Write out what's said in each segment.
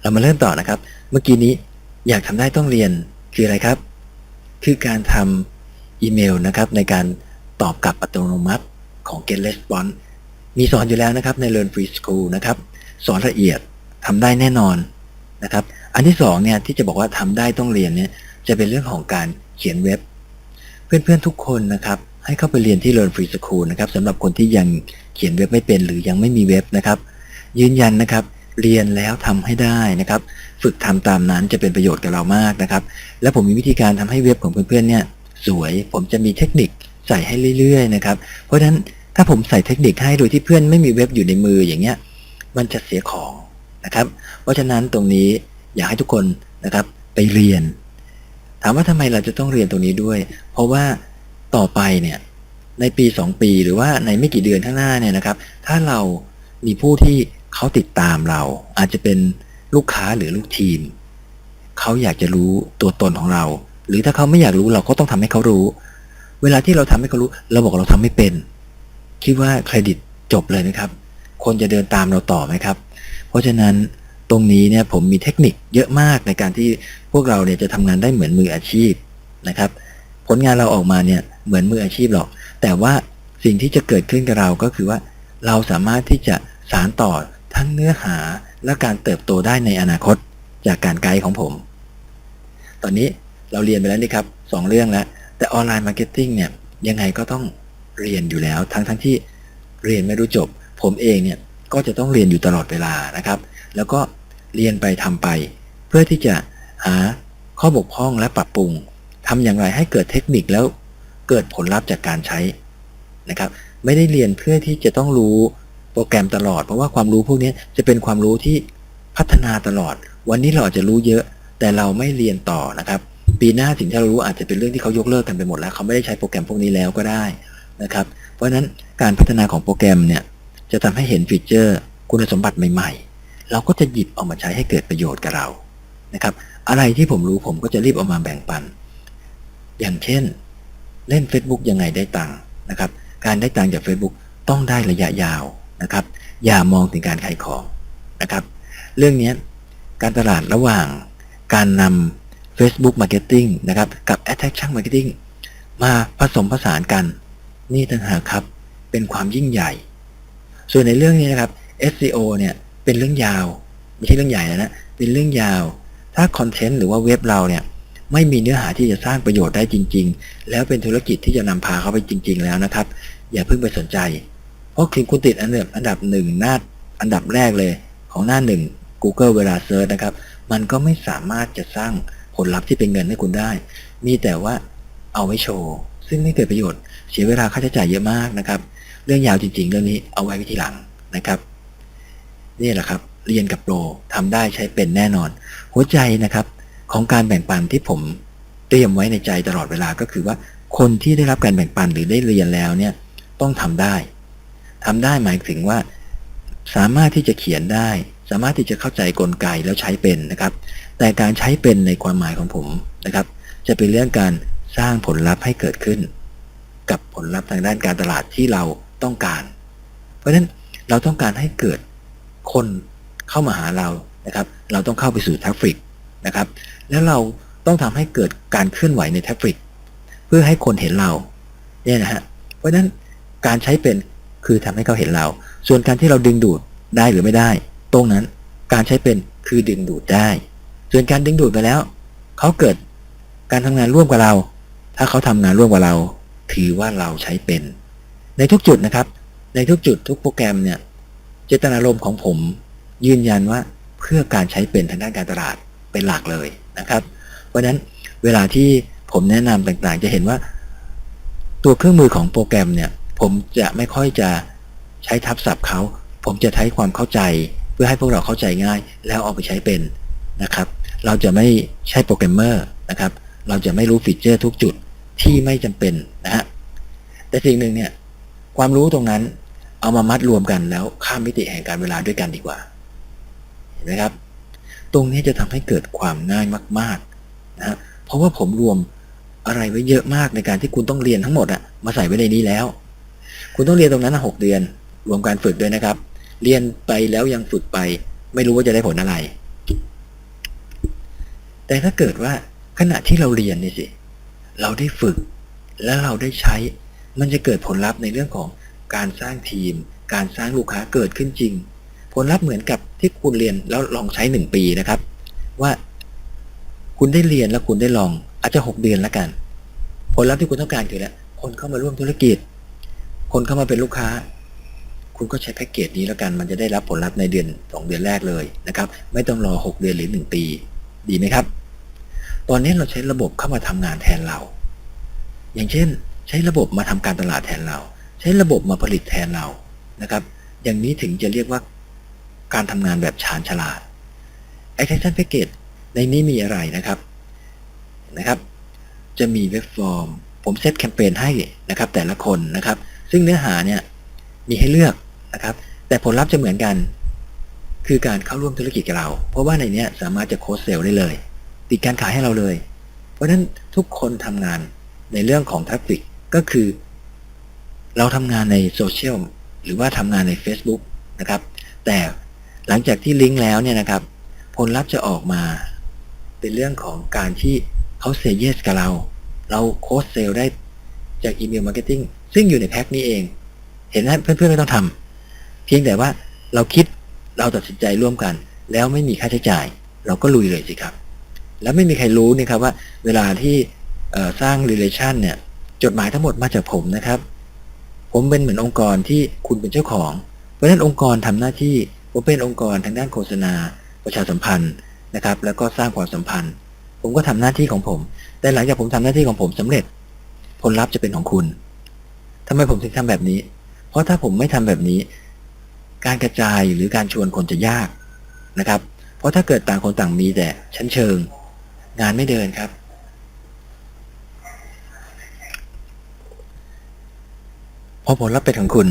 เรามาเริ่มต่อนะครับ เมื่อกี้นี้อยากทำได้ต้องเรียนคืออะไรครับ คือการทำอีเมลนะครับ ในการตอบกลับอัตโนมัติของ Get Response มีสอนอยู่แล้วนะครับใน Learn Free School นะครับ สอนละเอียดทำได้แน่นอนนะครับ อันที่สองเนี่ยที่จะบอกว่าทำได้ต้องเรียนเนี่ยจะเป็นเรื่องของการเขียนเว็บ เพื่อนๆทุกคนนะครับ ให้เข้าไปเรียนที่ Learn Free School นะครับสำหรับคนที่ยังเขียนเว็บไม่เป็นหรือยังไม่มีเว็บนะครับ ยืนยันนะครับ เรียนแล้วทำให้ได้นะครับ ฝึกทำตามนั้นจะเป็นประโยชน์กับเรามากนะครับ และผมมีวิธีการทำให้เว็บของเพื่อนๆเนี่ยสวย ผมจะมีเทคนิคใส่ให้เรื่อยๆนะครับ เพราะฉะนั้นถ้าผมใส่เทคนิคให้โดยที่เพื่อนไม่มีเว็บอยู่ในมืออย่างเงี้ย มันจะเสียของนะครับ เพราะฉะนั้นตรงนี้อยากให้ทุกคนนะครับไปเรียน ถามว่าทำไมเราจะต้องเรียนตรงนี้ด้วย เพราะว่าต่อไปเนี่ยในปี 2 ปีหรือว่าในไม่กี่เดือนข้างหน้าเนี่ยนะครับ ถ้าเรามีผู้ที่ เขาติดตามเรา อาจจะเป็นลูกค้าหรือลูกทีม เขาอยากจะรู้ตัวตนของเรา หรือถ้าเขาไม่อยากรู้เราก็ต้องทำให้เขารู้ เวลาที่เราทำให้เขารู้ เราบอกเราทำไม่เป็น คิดว่าเครดิตจบเลยนะครับ คนจะเดินตามเราต่อไหมครับ เพราะฉะนั้นตรงนี้เนี่ยผมมีเทคนิคเยอะมากในการที่พวกเราเนี่ยจะทำงานได้เหมือนมืออาชีพนะครับ ผลงานเราออกมาเนี่ยเหมือนมืออาชีพหรอก แต่ว่าสิ่งที่จะเกิดขึ้นกับเราก็คือว่า เราสามารถที่จะสารต่อ ทั้งเนื้อหาและการเติบโตได้ในอนาคตจากการไกด์ของผม ตอนนี้เราเรียนไปแล้วนี่ครับสองเรื่องแล้ว แต่ออนไลน์มาร์เก็ตติ้งเนี่ยยังไงก็ต้องเรียนอยู่แล้ว ทั้งทั้งที่เรียนไม่รู้จบ ผมเองเนี่ยก็จะต้องเรียนอยู่ตลอดเวลานะครับ แล้วก็เรียนไปทำไป เพื่อที่จะหาข้อบกพร่องและปรับปรุงทำอย่างไรให้เกิดเทคนิคแล้วเกิดผลลัพธ์จากการใช้นะครับ ไม่ได้เรียนเพื่อที่จะต้องรู้ โปรแกรมตลอด เพราะว่าความรู้พวกนี้จะเป็นความรู้ที่พัฒนาตลอด วันนี้เราอาจจะรู้เยอะ แต่เราไม่เรียนต่อนะครับ ปีหน้าสิ่งที่เรารู้อาจจะเป็นเรื่องที่เขายกเลิกกันไปหมดแล้วเขาไม่ได้ใช้โปรแกรมพวกนี้แล้วก็ได้นะครับ เพราะฉะนั้นการพัฒนาของโปรแกรมเนี่ยจะทำให้เห็นฟีเจอร์ คุณสมบัติใหม่ๆ เราก็จะหยิบเอามาใช้ให้เกิดประโยชน์กับเรานะครับ อะไรที่ผมรู้ผมก็จะรีบเอามาแบ่งปัน อย่างเช่น เล่น Facebook ยังไงได้ตังค์นะครับ การได้ตังค์จาก Facebook ต้องได้ระยะยาว นะครับ อย่ามองถึงการขายของนะครับ เรื่องนี้การตลาดระหว่างการนำ Facebook Marketing นะครับ กับ Attraction Marketing มาผสมผสานกัน นี่ต่างหากครับ เป็นความยิ่งใหญ่ ส่วนในเรื่องนี้นะครับ SEO เนี่ยเป็นเรื่องยาว ไม่ใช่เรื่องใหญ่นะ เป็นเรื่องยาว ถ้าคอนเทนต์หรือว่าเว็บเราเนี่ยไม่มีเนื้อหาที่จะสร้างประโยชน์ได้จริง ๆ แล้วเป็นธุรกิจที่จะนำพาเขาไปจริง ๆ แล้วนะครับ อย่าเพิ่งไปสนใจ ราะคิงคุณติดอันดับอันดับหนึ่งหน้าอันดับแรกเลยของหน้าหนึ่ง Google เวลาเซิร์ชนะครับ มันก็ไม่สามารถจะสร้างผลลัพธ์ที่เป็นเงินให้คุณได้ มีแต่ว่าเอาไว้โชว์ ซึ่งไม่เกิดประโยชน์ เสียเวลาค่าใช้จ่ายเยอะมากนะครับ เรื่องยาวจริง ๆ เรื่องนี้เอาไว้ทีหลังนะครับ นี่แหละครับ เรียนกับโปรทำได้ใช้เป็นแน่นอน หัวใจนะครับของการแบ่งปันที่ผมเตรียมไว้ในใจตลอดเวลาก็คือว่าคนที่ได้รับการแบ่งปันหรือได้เรียนแล้วเนี่ยต้องทำได้ ทำได้หมายถึงว่า สามารถที่จะเขียนได้ สามารถที่จะเข้าใจกลไกแล้วใช้เป็นนะครับ แต่การใช้เป็นในความหมายของผมนะครับ จะเป็นเรื่องการสร้างผลลัพธ์ให้เกิดขึ้น กับผลลัพธ์ทางด้านการตลาดที่เราต้องการ เพราะฉะนั้นเราต้องการให้เกิดคนเข้ามาหาเรานะครับ เราต้องเข้าไปสู่ทราฟฟิกนะครับ แล้วเราต้องทำให้เกิดการเคลื่อนไหวในทราฟฟิกเพื่อให้คนเห็นเราเนี่ยนะฮะเพราะฉะนั้นการใช้เป็น คือทำให้เขาเห็นเรา ส่วนการที่เราดึงดูดได้หรือไม่ได้ ตรงนั้นการใช้เป็นคือดึงดูดได้ ส่วนการดึงดูดไปแล้ว เขาเกิดการทำงานร่วมกับเรา ถ้าเขาทำงานร่วมกับเรา ถือว่าเราใช้เป็น ในทุกจุดนะครับ ในทุกจุดทุกโปรแกรมเนี่ย เจตนารมณ์ของผม ยืนยันว่าเพื่อการใช้เป็นทางด้านการตลาดเป็นหลักเลยนะครับ เพราะฉะนั้นเวลาที่ผมแนะนำต่างๆ จะเห็นว่า ตัวเครื่องมือของโปรแกรมเนี่ย ผมจะไม่ค่อยจะใช้ทับศัพท์เขา ผมจะใช้ความเข้าใจเพื่อให้พวกเราเข้าใจง่าย แล้วเอาไปใช้เป็นนะครับ เราจะไม่ใช่โปรแกรมเมอร์นะครับ เราจะไม่รู้ฟีเจอร์ทุกจุดที่ไม่จำเป็นนะฮะแต่สิ่งหนึ่งเนี่ยความรู้ตรงนั้นเอามามัดรวมกันแล้วข้ามมิติแห่งการเวลาด้วยกันดีกว่า เห็นไหมครับ ตรงนี้จะทำให้เกิดความง่ายมากๆนะฮะเพราะว่าผมรวมอะไรไว้เยอะมากในการที่คุณต้องเรียนทั้งหมดอะมาใส่ไว้ในนี้แล้ว คุณต้องเรียนตรงนั้นหกเดือน รวมการฝึกด้วยนะครับ เรียนไปแล้วยังฝึกไป ไม่รู้ว่าจะได้ผลอะไร แต่ถ้าเกิดว่าขณะที่เราเรียนนี่สิ เราได้ฝึก และเราได้ใช้ มันจะเกิดผลลัพธ์ในเรื่องของการสร้างทีม การสร้างลูกค้าเกิดขึ้นจริง ผลลัพธ์เหมือนกับที่คุณเรียนแล้วลองใช้หนึ่งปีนะครับ ว่าคุณได้เรียนแล้วคุณได้ลอง อาจจะหกเดือนแล้วกัน ผลลัพธ์ที่คุณต้องการคืออะไรคนเข้ามาร่วมธุรกิจ คนเข้ามาเป็นลูกค้า คุณก็ใช้แพ็กเกจนี้แล้วกัน มันจะได้รับผลลัพธ์ในเดือนสองเดือนแรกเลยนะครับ ไม่ต้องรอหกเดือนหรือหนึ่งปี ดีไหมครับ ตอนนี้เราใช้ระบบเข้ามาทำงานแทนเรา อย่างเช่น ใช้ระบบมาทำการตลาดแทนเรา ใช้ระบบมาผลิตแทนเรานะครับ อย่างนี้ถึงจะเรียกว่าการทำงานแบบชาญฉลาด Attention Package ในนี้มีอะไรนะครับนะครับ จะมีเว็บฟอร์ม ผมเซตแคมเปญให้นะครับ แต่ละคนนะครับ ซึ่งเนื้อหาเนี่ยมีให้เลือกนะครับ แต่ผลลัพธ์จะเหมือนกัน คือการเข้าร่วมธุรกิจกับเรา เพราะว่าในนี้สามารถจะโค้ดเซลได้เลย ติดการขายให้เราเลย เพราะฉะนั้นทุกคนทำงานในเรื่องของทราฟฟิกก็คือ เราทำงานในโซเชียลหรือว่าทำงานใน Facebook นะครับ แต่หลังจากที่ลิงก์แล้วเนี่ยนะครับ ผลลัพธ์จะออกมาเป็นเรื่องของการที่เขาเซเยสกับเรา เราโค้ดเซลได้จากอีเมลมาร์เก็ตติ้ง ซึ่งอยู่ในแพ็คนี้เอง เห็นไหมเพื่อนๆไม่ต้องทำเพียงแต่ว่าเราคิดเราตัดสินใจร่วมกัน แล้วไม่มีค่าใช้จ่าย เราก็ลุยเลยสิครับ แล้วไม่มีใครรู้นี่ครับว่า เวลาที่สร้าง relation เนี่ย จดหมายทั้งหมดมาจากผมนะครับ ผมเป็นเหมือนองค์กรที่คุณเป็นเจ้าของ เพราะฉะนั้นองค์กรทำหน้าที่ผมเป็นองค์กรทางด้านโฆษณา ประชาสัมพันธ์นะครับ แล้วก็สร้างความสัมพันธ์ ผมก็ทำหน้าที่ของผม แต่หลังจากผมทำหน้าที่ของผมสำเร็จ ผลลัพธ์จะเป็นของคุณ ทำไมผมถึงทำแบบนี้ เพราะถ้าผมไม่ทำแบบนี้ การกระจายหรือการชวนคนจะยากนะครับ เพราะถ้าเกิดต่างคนต่างมีแต่ชั้นเชิง งานไม่เดินครับ พอผลลัพธ์เป็นของคุณ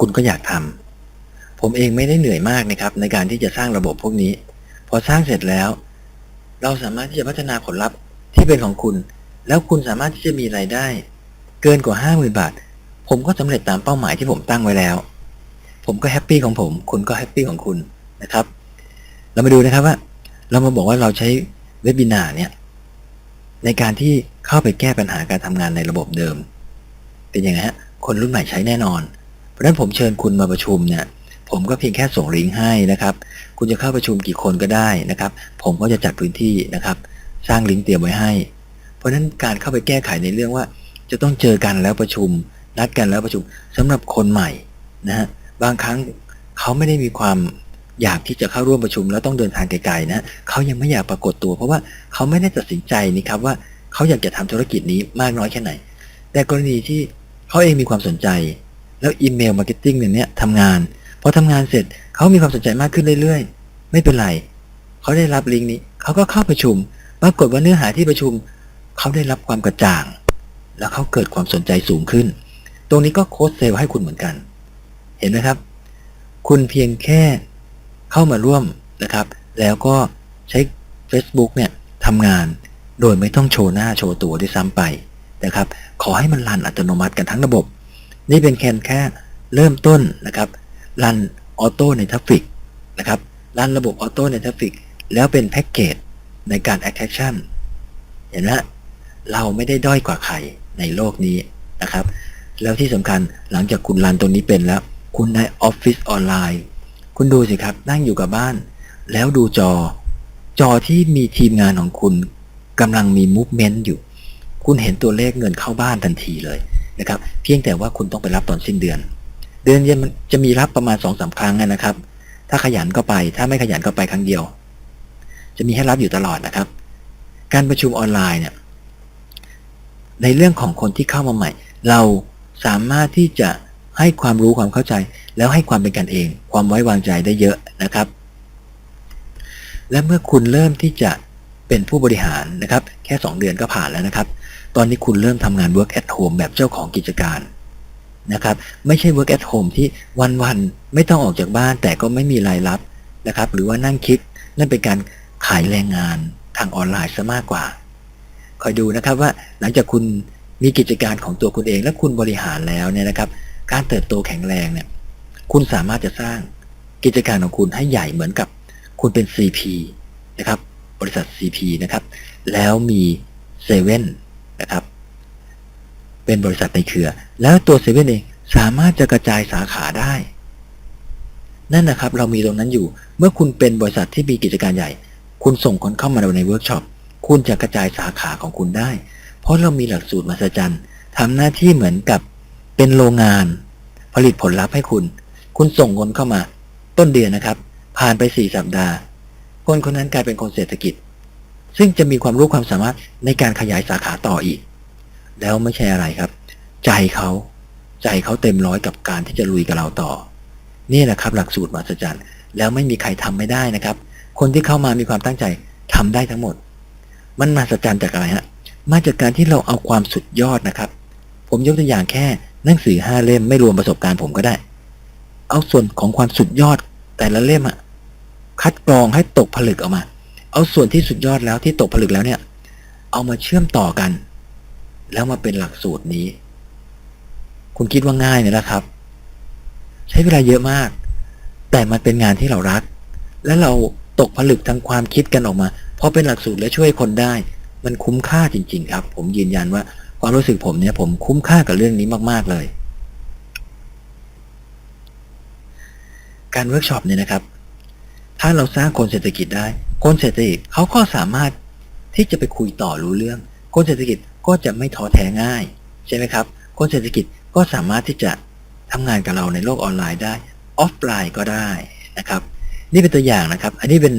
คุณก็อยากทำผมเองไม่ได้เหนื่อยมากนะครับ ในการที่จะสร้างระบบพวกนี้ พอสร้างเสร็จแล้ว เราสามารถที่จะพัฒนาผลลัพธ์ที่เป็นของคุณ แล้วคุณสามารถที่จะมีรายได้ เกินกว่าห้าหมื่นบาท ผมก็สำเร็จตามเป้าหมายที่ผมตั้งไว้แล้ว ผมก็แฮปปี้ของผม คุณก็แฮปปี้ของคุณนะครับ เรามาดูนะครับว่า เรามาบอกว่าเราใช้เว็บบินาเนี่ยในการที่เข้าไปแก้ปัญหาการทำงานในระบบเดิม เป็นยังไงฮะคนรุ่นใหม่ใช้แน่นอน เพราะฉะนั้นผมเชิญคุณมาประชุมเนี่ยผมก็เพียงแค่ส่งลิงก์ให้นะครับ คุณจะเข้าประชุมกี่คนก็ได้นะครับ ผมก็จะจัดพื้นที่นะครับ สร้างลิงก์เตรียมไว้ให้ เพราะฉะนั้นการเข้าไปแก้ไขในเรื่องว่า จะต้องเจอกันแล้วประชุม นัดกันแล้วประชุมสำหรับคนใหม่นะฮะบางครั้งเขาไม่ได้มีความอยากที่จะเข้าร่วมประชุม แล้วต้องเดินทางไกลๆนะเขายังไม่อยากปรากฏตัว เพราะว่าเขาไม่ได้ตัดสินใจนี่ครับว่าเขาอยากจะทำธุรกิจนี้มากน้อยแค่ไหน แต่กรณีที่เขาเองมีความสนใจ แล้วอีเมลมาร์เก็ตติ้งเนี่ยทำงานพอทำงานเสร็จเขามีความสนใจมากขึ้นเรื่อยๆ ไม่เป็นไรเขาได้รับลิงก์นี้เขาก็เข้าประชุมปรากฏว่าเนื้อหาที่ประชุมเขาได้รับความกระจ่าง แล้วเขาเกิดความสนใจสูงขึ้น ตรงนี้ก็โค้ดเซลให้คุณเหมือนกัน เห็นไหมครับ คุณเพียงแค่เข้ามาร่วมนะครับ แล้วก็ใช้ Facebook เนี่ยทำงานโดยไม่ต้องโชว์หน้าโชว์ตัวด้วยซ้ำไปนะครับ ขอให้มันรันอัตโนมัติกันทั้งระบบ นี่เป็นแค่แค่เริ่มต้นนะครับรันออโต้ในทัฟฟิกนะครับรันระบบออโต้ในทัฟฟิกแล้วเป็นแพ็กเกจในการ attraction เห็นไหม เราไม่ได้ด้อยกว่าใครในโลกนี้นะครับ แล้วที่สำคัญหลังจากคุณรันตรงนี้เป็นแล้ว คุณในออฟฟิศออนไลน์คุณดูสิครับนั่งอยู่กับบ้าน แล้วดูจอ จอที่มีทีมงานของคุณกำลังมีมูฟเมนต์อยู่ คุณเห็นตัวเลขเงินเข้าบ้านทันทีเลยนะครับ เพียงแต่ว่าคุณต้องไปรับตอนสิ้นเดือน เดือนเย็นจะมีรับประมาณสองสาครั้งนะครับ ถ้าขยันก็ไป ถ้าไม่ขยันก็ไปครั้งเดียว จะมีให้รับอยู่ตลอดนะครับ การประชุมออนไลน์เนี่ย ในเรื่องของคนที่เข้ามาใหม่ เราสามารถที่จะให้ความรู้ความเข้าใจ แล้วให้ความเป็นกันเอง ความไว้วางใจได้เยอะนะครับ และเมื่อคุณเริ่มที่จะเป็นผู้บริหารนะครับ แค่ 2 เดือนก็ผ่านแล้วนะครับ ตอนนี้คุณเริ่มทำงาน work at home แบบเจ้าของกิจการนะครับ ไม่ใช่ work at home ที่วันๆไม่ต้องออกจากบ้านแต่ก็ไม่มีรายรับนะครับ หรือว่านั่งคิดนั่นเป็นการขายแรงงานทางออนไลน์ซะมากกว่า คอยดูนะครับว่าหลังจากคุณมีกิจการของตัวคุณเอง และคุณบริหารแล้วเนี่ยนะครับ การเติบโตแข็งแรงเนี่ย คุณสามารถจะสร้างกิจการของคุณให้ใหญ่เหมือนกับ คุณเป็น CP นะครับ บริษัท CP นะครับ แล้วมีเซเว่นนะครับ เป็นบริษัทในเครือ แล้วตัวเซเว่นเองสามารถจะกระจายสาขาได้ นั่นนะครับ เรามีตรงนั้นอยู่ เมื่อคุณเป็นบริษัทที่มีกิจการใหญ่ คุณส่งคนเข้ามาในเวิร์กช็อป คุณจะกระจายสาขาของคุณได้ เพราะเรามีหลักสูตรมหัศจรรย์ทำหน้าที่เหมือนกับเป็นโรงงาน ผลิตผลลัพธ์ให้คุณ คุณส่งคนเข้ามา ต้นเดือนนะครับ ผ่านไปสี่สัปดาห์ คนคนนั้นกลายเป็นคนเศรษฐกิจ ซึ่งจะมีความรู้ความสามารถในการขยายสาขาต่ออีก แล้วไม่ใช่อะไรครับ ใจเขาใจเขาเต็มร้อยกับการที่จะลุยกับเราต่อ นี่แหละครับ หลักสูตรมหัศจรรย์ แล้วไม่มีใครทำไม่ได้นะครับ คนที่เข้ามามีความตั้งใจทำได้ทั้งหมด มันมหัศจรรย์จากอะไรฮะมาจากการที่เราเอาความสุดยอดนะครับ ผมยกตัวอย่างแค่หนังสือห้าเล่มไม่รวมประสบการณ์ผมก็ได้ เอาส่วนของความสุดยอดแต่ละเล่มอะคัดกรองให้ตกผลึกออกมา เอาส่วนที่สุดยอดแล้วที่ตกผลึกแล้วเนี่ย เอามาเชื่อมต่อกัน แล้วมาเป็นหลักสูตรนี้ คุณคิดว่าง่ายไหมล่ะครับ ใช้เวลาเยอะมาก แต่มันเป็นงานที่เรารัก และเราตกผลึกทางความคิดกันออกมา พอเป็นหลักสูตรและช่วยคนได้ มันคุ้มค่าจริง ๆ ครับ ผมยืนยันว่าความรู้สึกผมเนี่ย ผมคุ้มค่ากับเรื่องนี้มาก ๆ เลย การเวิร์กช็อปเนี่ยนะครับ ถ้าเราสร้างคนเศรษฐกิจได้ คนเศรษฐกิจเขาก็สามารถที่จะไปคุยต่อรู้เรื่อง คนเศรษฐกิจก็จะไม่ท้อแท้ง่ายใช่ไหมครับ คนเศรษฐกิจก็สามารถที่จะทำงานกับเราในโลกออนไลน์ได้ ออฟไลน์ก็ได้นะครับ นี่เป็นตัวอย่างนะครับ อันนี้เป็น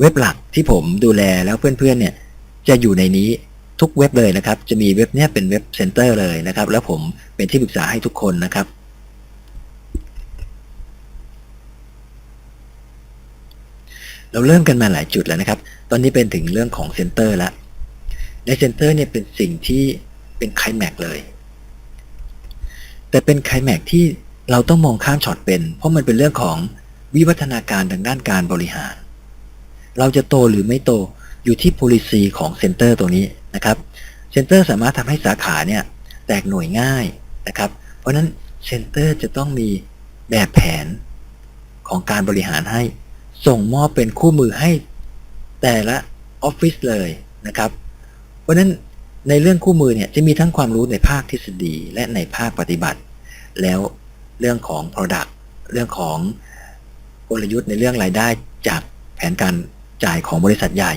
เว็บหลักที่ผมดูแลแล้วเพื่อนๆเนี่ยจะอยู่ในนี้ทุกเว็บเลยนะครับ จะมีเว็บเนี้ยเป็นเว็บเซ็นเตอร์เลยนะครับ แล้วผมเป็นที่ปรึกษาให้ทุกคนนะครับ เราเริ่มกันมาหลายจุดแล้วนะครับ ตอนนี้เป็นถึงเรื่องของเซ็นเตอร์ล้วในเซ็นเตอร์เนี่ยเป็นสิ่งที่เป็นไคลแม็กเลย แต่เป็นไคลแม็กที่เราต้องมองข้ามช็อตเป็น เพราะมันเป็นเรื่องของวิวัฒนาการทางด้านการบริหาร เราจะโตหรือไม่โตอยู่ที่ policy ของเซ็นเตอร์ตัวนี้นะครับเซ็นเตอร์สามารถทำให้สาขาเนี่ยแตกหน่วยง่ายนะครับ เพราะฉะนั้นเซ็นเตอร์จะต้องมีแบบแผนของการบริหารให้ ส่งมอบเป็นคู่มือให้แต่ละออฟฟิศเลยนะครับ เพราะฉะนั้นในเรื่องคู่มือเนี่ยจะมีทั้งความรู้ในภาคทฤษฎีและในภาคปฏิบัติ แล้วเรื่องของ Product เรื่องของกลยุทธ์ในเรื่องรายได้จากแผนการ จ่ายของบริษัทใหญ่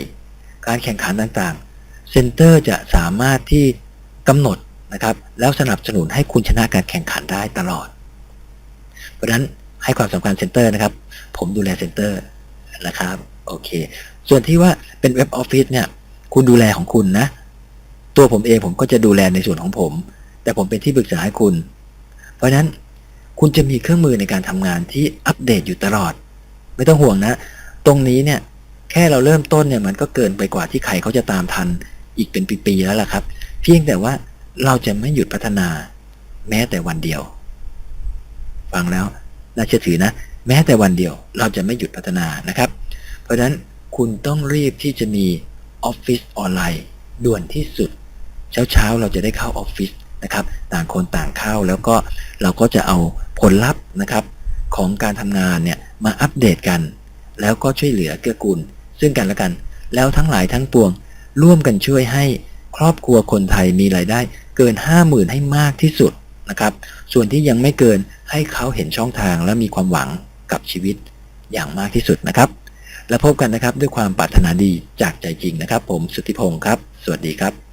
การแข่งขันต่างๆ เซ็นเตอร์จะสามารถที่กำหนดนะครับแล้วสนับสนุนให้คุณชนะการแข่งขันได้ตลอด เพราะฉะนั้นให้ความสำคัญเซ็นเตอร์นะครับ ผมดูแลเซ็นเตอร์นะครับโอเค ส่วนที่ว่าเป็นเว็บออฟฟิศเนี่ย คุณดูแลของคุณนะ ตัวผมเองผมก็จะดูแลในส่วนของผม แต่ผมเป็นที่ปรึกษาให้คุณ เพราะฉะนั้นคุณจะมีเครื่องมือในการทำงานที่อัปเดตอยู่ตลอด ไม่ต้องห่วงนะ ตรงนี้เนี่ย แค่เราเริ่มต้นเนี่ยมันก็เกินไปกว่าที่ใครเขาจะตามทันอีกเป็นปีๆแล้วล่ะครับ เพียงแต่ว่าเราจะไม่หยุดพัฒนา แม้แต่วันเดียว ฟังแล้วน่าเชื่อถือนะ แม้แต่วันเดียว เราจะไม่หยุดพัฒนานะครับ เพราะฉะนั้นคุณต้องรีบที่จะมีออฟฟิศออนไลน์ด่วนที่สุด เช้าๆ เราจะได้เข้าออฟฟิศนะครับ ต่างคนต่างเข้าแล้วก็เราก็จะเอาผลลัพธ์นะครับ ของการทำงานเนี่ยมาอัปเดตกัน แล้วก็ช่วยเหลือเกื้อกูล ซึ่งกันและกัน แล้วทั้งหลายทั้งปวง ร่วมกันช่วยให้ครอบครัวคนไทยมีรายได้ เกิน 50,000 ให้มากที่สุดนะครับ ส่วนที่ยังไม่เกินให้เขาเห็นช่องทางและมีความหวังกับชีวิตอย่างมากที่สุดนะครับ แล้วพบกันนะครับด้วยความปรารถนาดีจากใจจริงนะครับ ผมสุทธิพงศ์ครับ สวัสดีครับ